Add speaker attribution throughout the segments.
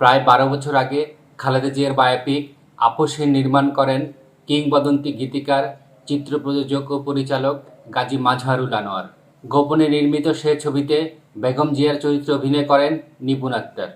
Speaker 1: প্রায় বারো বছর আগে খালেদা জিয়ার বায়োপিক আপসহীন নির্মাণ করেন কিংবদন্তি গীতিকার, চিত্র প্রযোজক ও পরিচালক গাজী মাজহারুল আনোয়ার। গোপনে নির্মিত সে ছবিতে বেগম জিয়ার চরিত্রে অভিনয় করেন নিপুণ আক্তার।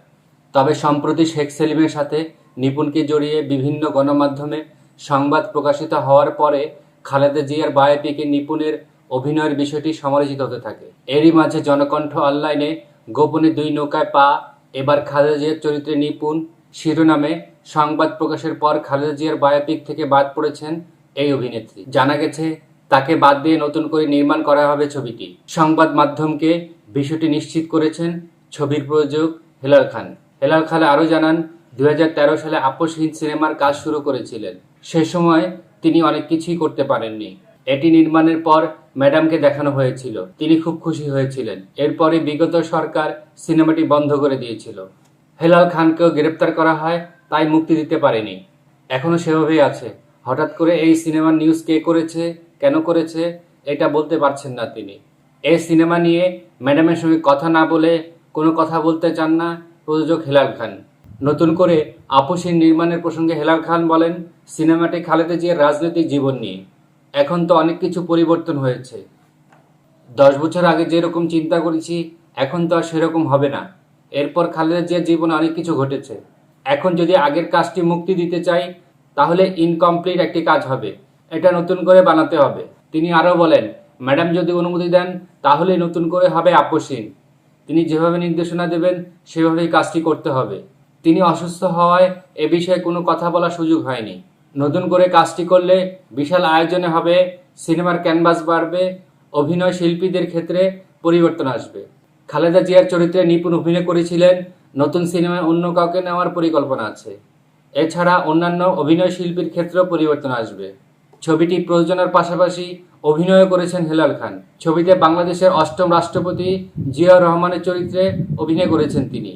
Speaker 1: তবে সম্প্রতি শেখ সেলিমের সাথে নিপুণকে জড়িয়ে বিভিন্ন গণমাধ্যমে সংবাদ প্রকাশিত হওয়ার পরে খালেদা জিয়ার বায়োপিকে নিপুণের অভিনয়ের বিষয়টি সমালোচিত হতে থাকে। এরই মাঝে জনকণ্ঠ অনলাইনে গোপনে দুই নৌকায় পা এবার খালেদা জিয়ার চরিত্রে নিপুণ শিরোনামে সংবাদ প্রকাশের পর খালেদা জিয়ার বায়োপিক থেকে বাদ পড়েছেন এই অভিনেত্রী। জানা গেছে, তাকে বাদ দিয়ে নতুন করে নির্মাণ করা হবে ছবিটি। সংবাদ মাধ্যমকে বিষয়টি নিশ্চিত করেছেন ছবির প্রযোজক হেলাল খান। হেলাল খান আরও জানান দুই হাজার তেরো সালে আপসহীন সিনেমার কাজ শুরু করেছিলেন। সে সময় তিনি অনেক কিছুই করতে পারেননি। এটি নির্মাণের পর ম্যাডামকে দেখানো হয়েছিল। তিনি খুব খুশি হয়েছিলেন। এরপরে বিগত সরকার সিনেমাটি বন্ধ করে দিয়েছিল। হেলাল খানকেও গ্রেপ্তার করা হয়, তাই মুক্তি দিতে পারেনি। এখনও সেভাবেই আছে। হঠাৎ করে এই সিনেমার নিউজ কে করেছে, কেন করেছে, এটা বলতে পারছেন না তিনি। এই সিনেমা নিয়ে ম্যাডামের সঙ্গে কথা না বলে কোনো কথা বলতে চান না প্রযোজক হেলাল খান। নতুন করে আপসীন নির্মাণের প্রসঙ্গে হেলাল খান বলেন, সিনেমাটি খালেদা জিয়ার রাজনৈতিক জীবন নিয়ে। এখন তো অনেক কিছু পরিবর্তন হয়েছে। দশ বছর আগে যেরকম চিন্তা করেছি, এখন তো আর সেরকম হবে না। এরপর খালেদা জিয়ার জীবনে অনেক কিছু ঘটেছে। এখন যদি আগের কাজটি মুক্তি দিতে চাই, তাহলে ইনকমপ্লিট একটি কাজ হবে। এটা নতুন করে বানাতে হবে। তিনি আরও বলেন, ম্যাডাম যদি অনুমতি দেন, তাহলে নতুন করে হবে আপসীন তিনি যেভাবে নির্দেশনা দেবেন, সেভাবেই কাজটি করতে হবে। তিনি অসুস্থ হওয়ায় এ বিষয়ে কোনো কথা বলার সুযোগ হয়নি। নতুন করে কাজটি করলে বিশাল আয়োজনে হবে, সিনেমার ক্যানভাস বাড়বে, অভিনয় শিল্পীদের ক্ষেত্রে পরিবর্তন আসবে। খালেদা জিয়ার চরিত্রে নিপুণ অভিনয় করেছিলেন, নতুন সিনেমায় অন্য কাউকে নেওয়ার পরিকল্পনা আছে। এছাড়া অন্যান্য অভিনয় শিল্পীর ক্ষেত্রেও পরিবর্তন আসবে। ছবিটি প্রযোজনার পাশাপাশি অভিনয় করেছেন হেলাল খান। ছবিতে বাংলাদেশের অষ্টম রাষ্ট্রপতি জিয়াউর রহমানের চরিত্রে অভিনয় করেছেন তিনি।